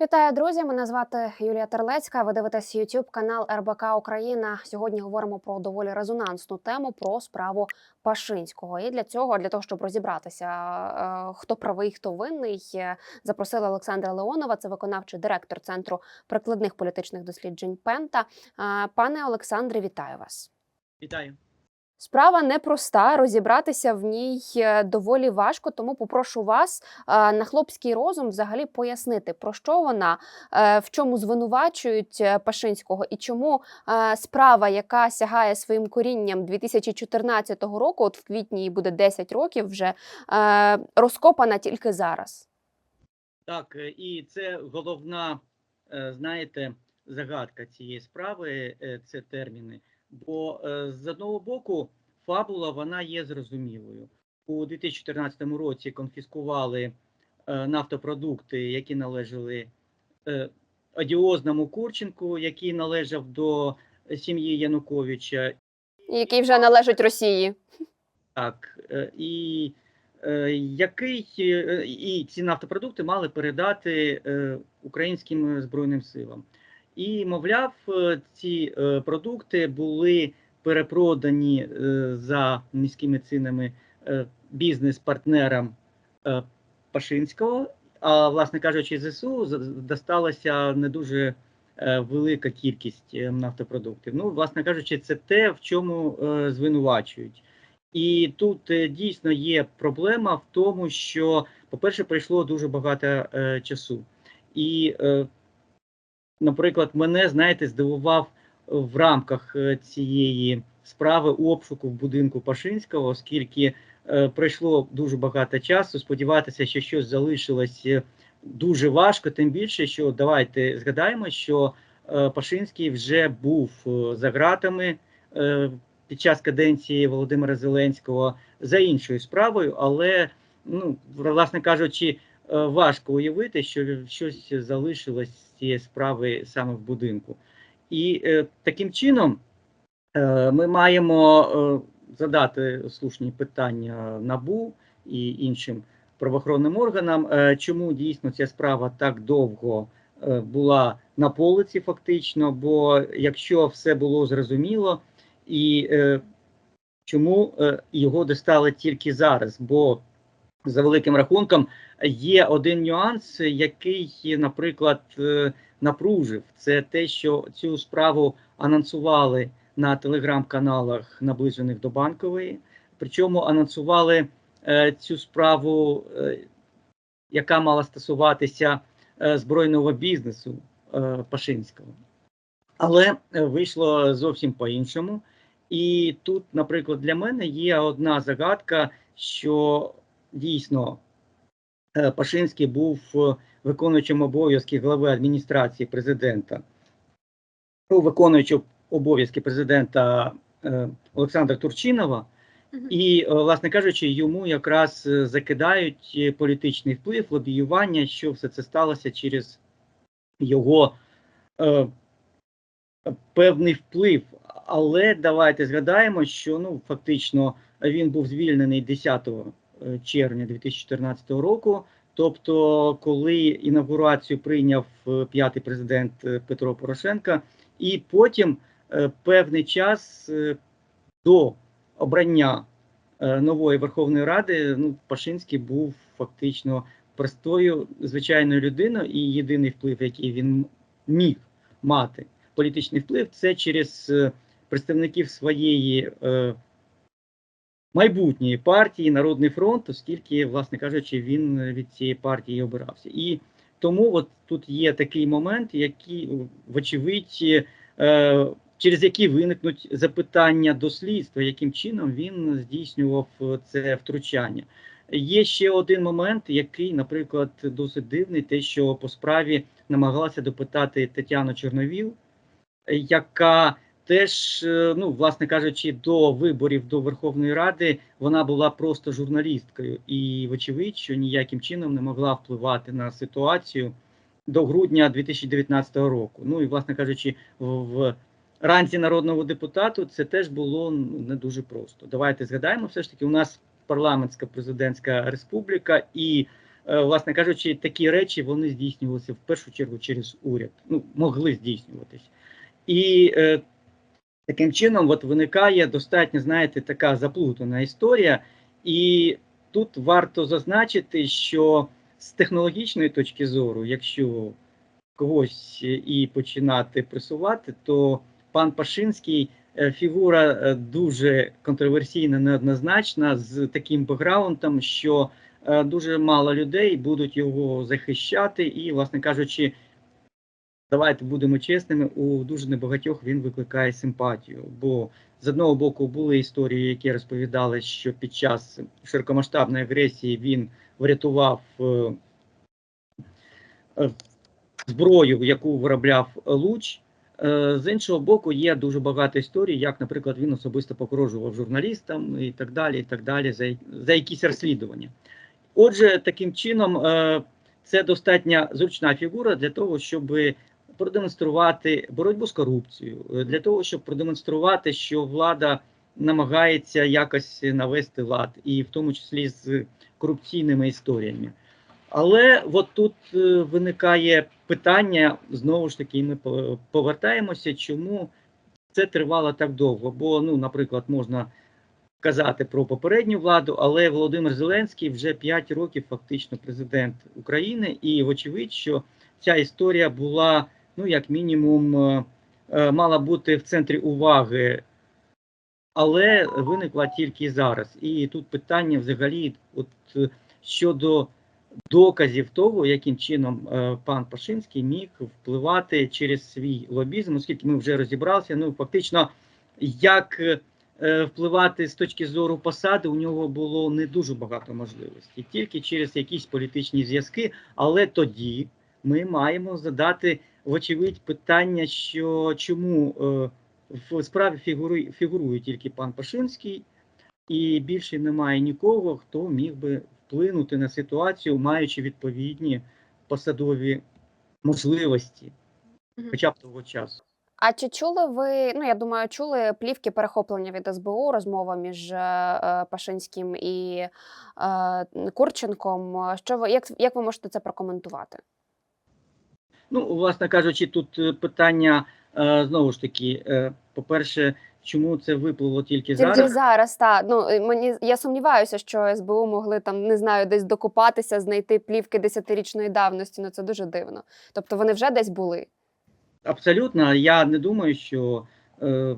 Вітаю, друзі! Мене звати Юлія Терлецька. Ви дивитесь YouTube канал РБК Україна. Сьогодні говоримо про доволі резонансну тему про справу Пашинського. І для цього, для того, щоб розібратися, е, хто правий, хто винний, е, запросили Олександра Леонова, це виконавчий директор центру прикладних політичних досліджень Пента. Е, Пане Олександре, вітаю вас. Вітаю. Справа непроста, розібратися в ній е, доволі важко, тому попрошу вас е, на хлопський розум взагалі пояснити, про що вона, е, в чому звинувачують Пашинського і чому справа, яка сягає своїм корінням 2014 року, от в квітні їй буде 10 років, вже розкопана тільки зараз. Так, і це головна, знаєте, загадка цієї справи, це терміни. Бо е, з одного боку, фабула вона є зрозумілою. У 2014 році конфіскували е, нафтопродукти, які належали е, одіозному Курченку, який належав до сім'ї Януковича, Який вже належить Росії. Так, і який і ці нафтопродукти мали передати українським збройним силам. І, мовляв, е, ці е, продукти були перепродані е, за низькими цінами бізнес-партнерам Пашинського. А, власне кажучи, ЗСУ досталася не дуже велика кількість нафтопродуктів. Ну, власне кажучи, це те, в чому звинувачують. І тут дійсно є проблема в тому, що, по-перше, пройшло дуже багато часу. І, наприклад, мене, знаєте, здивував в рамках е, цієї справи обшуку в будинку Пашинського, оскільки е, пройшло дуже багато часу. Сподіватися, що щось залишилось е, дуже важко, тим більше, що давайте згадаємо, що е, Пашинський вже був е, за ґратами. е, під час каденції Володимира Зеленського за іншою справою, але ну власне кажучи, е, важко уявити, що щось залишилось з цієї справи саме в будинку. І е, таким чином е, ми маємо е, задати слушні питання НАБУ і іншим правоохоронним органам, е, чому дійсно ця справа так довго е, була на полиці, фактично. Бо якщо все було зрозуміло, і е, чому е, його достали тільки зараз? Бо за великим рахунком є один нюанс, який, наприклад, е, напружив. Це те, що цю справу анонсували на телеграм-каналах, наближених до банкової. Причому анонсували е, цю справу, е, яка мала стосуватися збройного бізнесу Пашинського. Але вийшло зовсім по-іншому. І тут, наприклад, для мене є одна загадка, що дійсно е, Пашинський був е, виконуючим обов'язки глави адміністрації президента, ну, виконуючи обов'язки президента е, Олександра Турчинова. І, власне кажучи, йому якраз закидають політичний вплив, лобіювання, що все це сталося через його е, певний вплив. Але давайте згадаємо, що ну фактично він був звільнений 10 е, червня 2014 року. Тобто, коли інавгурацію прийняв е, п'ятий президент е, Петро Порошенка, і потім е, певний час е, до обрання е, нової Верховної Ради, ну Пашинський був фактично простою звичайною людиною, і єдиний вплив, який він міг мати, політичний вплив, це через е, представників своєї е, майбутньої партії Народний фронт, оскільки, власне кажучи, він від цієї партії обирався. І тому от тут є такий момент, який, вочевидь, е, через який виникнуть запитання до слідства, яким чином він здійснював це втручання. Є ще один момент, який, наприклад, досить дивний, те, що по справі намагалася допитати Тетяну Чорновіл, яка теж, е, ну, власне кажучи, до виборів до Верховної Ради вона була просто журналісткою, і вочевидь, що ніяким чином не могла впливати на ситуацію до грудня 2019 року. Ну і, власне кажучи, в, ранці народного депутату це теж було ну, не дуже просто. Давайте згадаємо, все ж таки, у нас парламентська президентська республіка, і е, власне кажучи, такі речі вони здійснювалися в першу чергу через уряд. Ну, могли здійснюватись. І е, таким чином от виникає достатньо, знаєте, така заплутана історія. І тут варто зазначити, що з технологічної точки зору, якщо когось і починати пресувати, то пан Пашинський е, фігура е, дуже контроверсійна, неоднозначна, з таким бекграундом, що е, дуже мало людей будуть його захищати, і, власне кажучи, давайте будемо чесними, у дуже небагатьох він викликає симпатію. Бо з одного боку були історії, які розповідали, що під час широкомасштабної агресії він врятував е, е, зброю, яку виробляв Луч. Е, З іншого боку, є дуже багато історій, як, наприклад, він особисто погрожував журналістам і так далі, і так далі, за, за якісь розслідування. Отже, таким чином, це достатньо зручна фігура для того, щоб продемонструвати боротьбу з корупцією, е, для того, щоб продемонструвати, що влада намагається якось навести лад, і в тому числі з корупційними історіями. Але от тут е, виникає питання, знову ж таки, ми повертаємося, чому це тривало так довго. Бо, ну, наприклад, можна казати про попередню владу, але Володимир Зеленський вже 5 років фактично президент України, і вочевидь, що ця історія була, ну, як мінімум, е, е, мала бути в центрі уваги, але виникла тільки зараз. І тут питання взагалі, от е, щодо доказів того, яким чином пан Пашинський міг впливати через свій лобізм, оскільки ми вже розібралися. Ну фактично, як впливати з точки зору посади, у нього було не дуже багато можливостей, тільки через якісь політичні зв'язки. Але тоді ми маємо задати вочевидь питання, що чому е, в справі фігурує, фігурує тільки пан Пашинський, і більше немає нікого, хто міг би вплинути на ситуацію, маючи відповідні посадові можливості, хоча б того часу. А чи чули ви? Ну я думаю, чули плівки перехоплення від СБУ, розмова між е, е, Пашинським і е, Курченком. Що ви як, як ви можете це прокоментувати? Ну, власне кажучи, тут е, питання е, знову ж таки, е, по-перше, чому це випливо тільки Тільки зараз? зараз, так. Ну мені я сумніваюся, що СБУ могли там не знаю, десь докопатися, знайти плівки десятирічної давності. Ну це дуже дивно. Тобто вони вже десь були. Абсолютно, я не думаю, що е,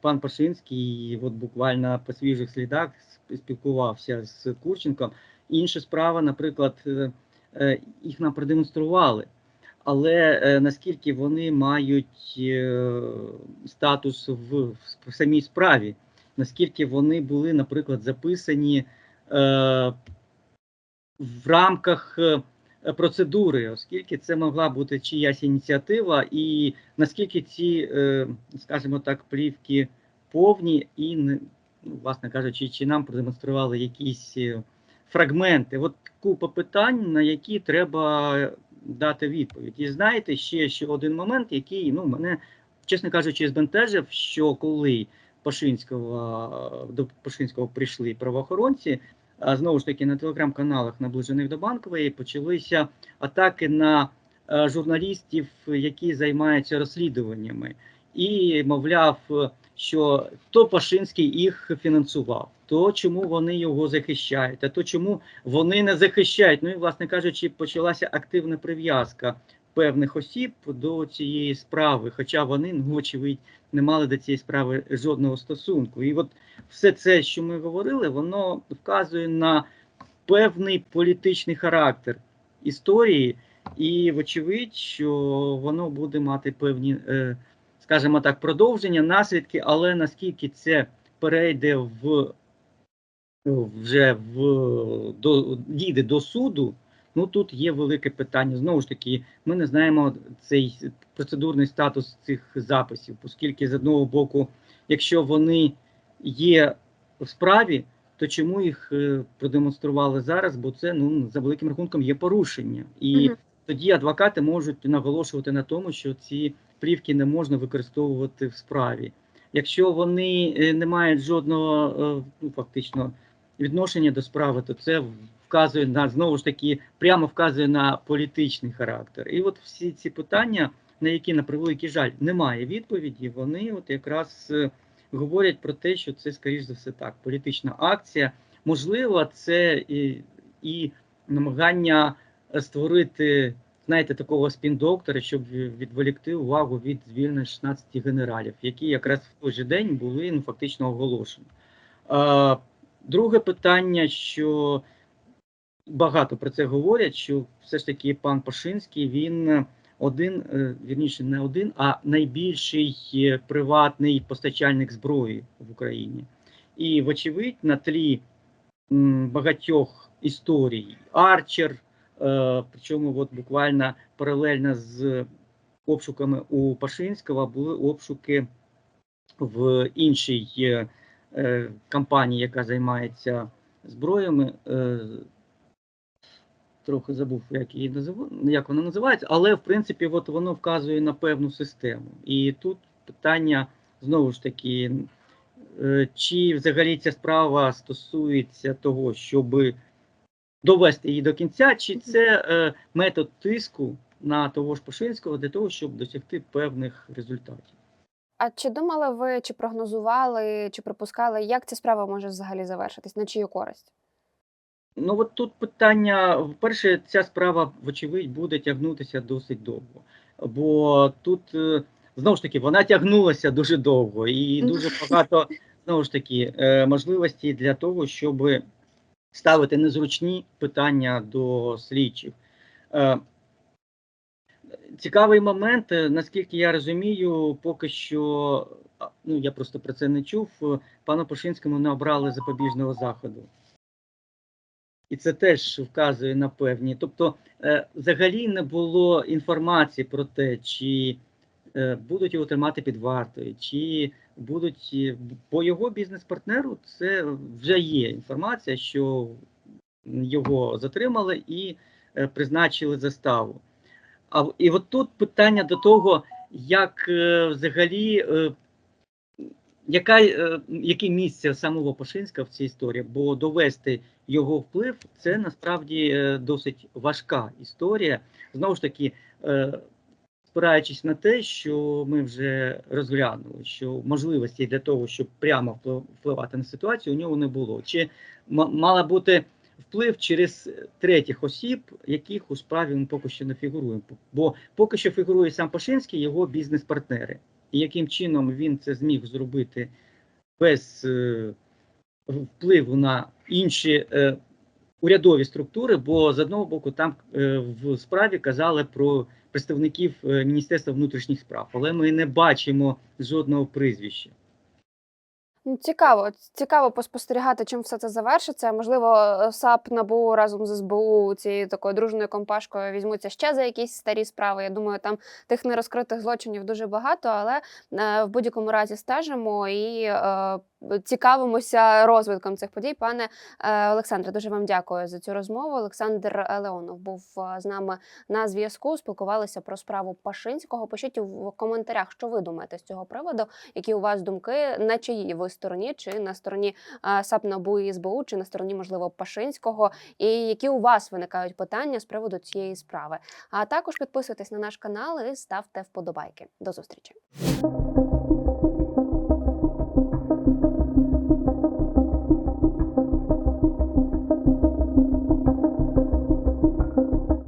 пан Пашинський от буквально по свіжих слідах спілкувався з Курченком. Інша справа, наприклад, е, їх нам продемонстрували. Але е, наскільки вони мають е, статус в, в самій справі, наскільки вони були, наприклад, записані е, в рамках е, процедури, оскільки це могла бути чиясь ініціатива, і наскільки ці, е, скажімо так, плівки повні і, ну, власне кажучи, чи нам продемонстрували якісь фрагменти. От купа питань, на які треба дати відповідь. І знаєте, ще, ще один момент, який ну, мене, чесно кажучи, збентежив, що коли Пашинського, до Пашинського прийшли правоохоронці, а знову ж таки на телеграм-каналах, наближених до банкової, почалися атаки на е, журналістів, які займаються розслідуваннями, і мовляв, що то Пашинський їх фінансував, то чому вони його захищають, а то чому вони не захищають. Ну і, власне кажучи, почалася активна прив'язка певних осіб до цієї справи, хоча вони, ну, очевидь, не мали до цієї справи жодного стосунку. І от все це, що ми говорили, воно вказує на певний політичний характер історії, і вочевидь, що воно буде мати певні, е, скажімо так, продовження, наслідки, але наскільки це перейде в вже в до дійде до суду. Ну тут є велике питання. Знову ж таки, ми не знаємо цей процедурний статус цих записів, оскільки з одного боку, якщо вони є в справі, то чому їх е, продемонстрували зараз? Бо це ну за великим рахунком є порушення, і Мгм. тоді адвокати можуть наголошувати на тому, що ці плівки не можна використовувати в справі. Якщо вони е, не мають жодного е, ну, фактично відношення до справи, то це вказує на знову ж таки, прямо вказує на політичний характер. І от всі ці питання, на які на превеликий жаль немає відповіді, вони от якраз е, говорять про те, що це скоріш за все так, політична акція. Можливо, це і, і намагання створити, знаєте, такого спін-доктора, щоб відволікти увагу від звільнення 16 генералів, які якраз в той же день були ну, фактично оголошені. А, друге питання, що багато про це говорять, що все ж таки пан Пашинський він один, е, вірніше, не один, а найбільший е, приватний постачальник зброї в Україні. І, вочевидь, на тлі багатьох історій Арчер, е, причому от буквально паралельно з обшуками у Пашинського були обшуки в іншій е, е, компанії, яка займається зброями. Е, трохи забув, як її назив... як вона називається, але в принципі, от воно вказує на певну систему. І тут питання знову ж таки, е, чи взагалі ця справа стосується того, щоб довести її до кінця, чи це е, метод тиску на того ж Пашинського для того, щоб досягти певних результатів. А чи думали ви, чи прогнозували, чи припускали, як ця справа може взагалі завершитись, на чию користь? Ну от тут питання: вперше, ця справа, вочевидь, буде тягнутися досить довго. Бо тут е, знову ж таки вона тягнулася дуже довго, і дуже багато знову ж таки е, можливостей для того, щоб ставити незручні питання до слідчих. Е, Цікавий момент, е, наскільки я розумію, поки що, ну я просто про це не чув. е, Пану Пашинському не обрали запобіжного заходу. І це теж вказує на певні. Тобто, взагалі не було інформації про те, чи будуть його тримати під вартою, чи будуть по його бізнес-партнеру. Це вже є інформація, що його затримали і е, призначили заставу. А і от тут питання до того, як е, взагалі. Е, яка, яке місце самого Пашинська в цій історії? Бо довести його вплив це насправді досить важка історія. Знову ж таки, спираючись на те, що ми вже розглянули, що можливості для того, щоб прямо впливати на ситуацію, у нього не було. Чи мала бути вплив через третіх осіб, яких у справі ми поки що не фігуруємо? Бо поки що фігурує сам Пашинський, його бізнес-партнери і яким чином він це зміг зробити без е, впливу на інші е, урядові структури, бо з одного боку там е, в справі казали про представників е, Міністерства внутрішніх справ, але ми не бачимо жодного прізвища. Ну, цікаво, цікаво поспостерігати, чим все це завершиться. Можливо, е, САП НАБУ разом з СБУ цією такою дружною компашкою візьмуться ще за якісь старі справи. Я думаю, там тих нерозкритих злочинів дуже багато, але е, в будь-якому разі стежимо і цікавимося розвитком цих подій. Пане е, Олександре, дуже вам дякую за цю розмову. Олександр Леонов був е, з нами на зв'язку. Спілкувалися про справу Пашинського. Пишіть в коментарях, що ви думаєте з цього приводу, які у вас думки, на чиїй ви стороні, чи на стороні е, САП НАБУ і СБУ, чи на стороні, можливо, Пашинського, і які у вас виникають питання з приводу цієї справи. А також підписуйтесь на наш канал і ставте вподобайки. До зустрічі.